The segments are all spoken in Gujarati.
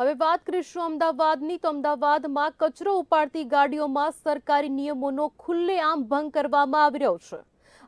હવે વાત કરીશું અમદાવાદની. તો અમદાવાદમાં કચરો ઉપાડતી ગાડીઓમાં સરકારી નિયમોનો ખુલ્લેઆમ ભંગ કરવામાં આવી રહ્યો છે.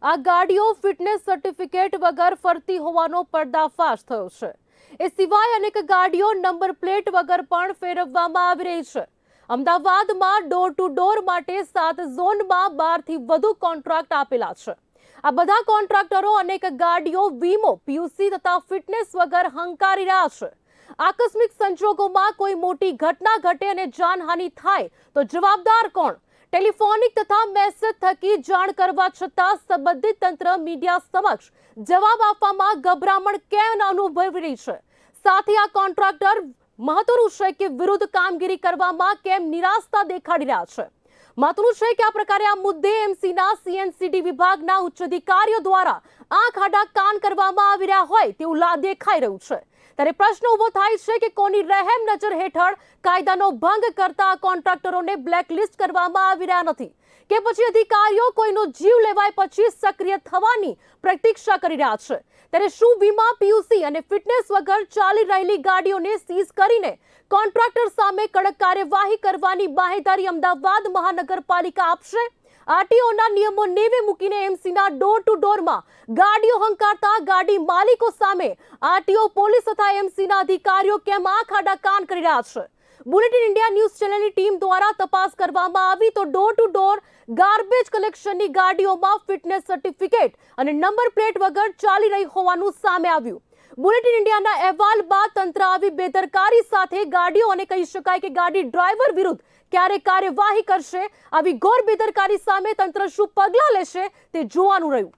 આ ગાડીઓ ફિટનેસ સર્ટિફિકેટ વગર ફરતી હોવાનો પર્દાફાશ થયો છે. એ સિવાય અનેક ગાડીઓ નંબર પ્લેટ વગર પણ ફેરવવામાં આવી રહી છે. અમદાવાદમાં ડોર ટુ ડોર માટે સાત ઝોનમાં બારથી વધુ કોન્ટ્રાક્ટ આપેલા છે. આ બધા કોન્ટ્રાક્ટરો અનેક ગાડીઓ, વીમો, પીયુસી તથા ફિટનેસ વગર હંકારી રહ્યા છે. આકસ્મિક સંજોગોમાં કોઈ મોટી ઘટના ઘટે અને જાનહાનિ થાય, તો જવાબદાર કોણ? ટેલિફોનિક તથા મેસેજ થકી જાણ કરવા છતાં સંબંધિત તંત્ર મીડિયા સમક્ષ જવાબ આપવામાં ગભરામણ કેમ અનુભવી રહી છે? સાથે આ કોન્ટ્રાક્ટર મહત્વનું છે કે વિરુદ્ધ કામગીરી કરવામાં કેમ નિરાશતા દેખાડી રહ્યા છે? મહત્વનું છે કે આ પ્રકારે આ મુદ્દે એમસીના સીએનસીડી વિભાગના ઉચ્ચ અધિકારીઓ દ્વારા આંખ આડા કાન કરવામાં આવી રહ્યા હોય તેવું દેખાઈ રહ્યું છે. ત્યારે પ્રશ્ન ઊભો થાય છે કે કોની રહેમ નજર હેઠળ કાયદાનો ભંગ કરતા કોન્ટ્રાક્ટરોને બ્લેકલિસ્ટ કરવામાં આવી રહ્યા નથી? કે પછી અધિકારીઓ કોઈનો જીવ લેવાય પછી સક્રિય થવાની પ્રતીક્ષા કરી રહ્યા છે? ત્યારે શું વીમા, પીયુસી અને ફિટનેસ વગર ચાલી રહેલી ગાડીઓને સીઝ કરીને કોન્ટ્રાક્ટર સામે કડક કાર્યવાહી કરવાની બાહેદારી અમદાવાદ મહાનગરપાલિકા આપશે? આરટીઓના નિયમો નેવે મૂકીને એમસીના ડોર ટુ ડોરમાં ગાડીઓ હંકારતા ગાડી માલિકો સામે આરટીઓ, પોલીસ તથા એમસીના અધિકારીઓ કેમ આંખ આડા કાન કરી રહ્યા છે? બુલેટિન ઇન્ડિયા ન્યૂઝ ચેનલની ટીમ દ્વારા તપાસ કરવામાં આવી તો ડોર ટુ ડોર ગાર્બેજ કલેક્શનની ગાડીઓમાં ફિટનેસ સર્ટિફિકેટ અને નંબર પ્લેટ વગર ચાલી રહી હોવાનું સામે આવ્યું. બુલેટિન ઇન્ડિયાના અહેવાલ બાદ તંત્ર આવી બેદરકારી સાથે ગાડીઓ અને કહી શકાય કે ગાડી ડ્રાઈવર વિરુદ્ધ ક્યારે કાર્યવાહી કરશે, આવી ઘોર બેદરકારી સામે તંત્ર શું પગલાં લેશે તે જોવાનું રહ્યું.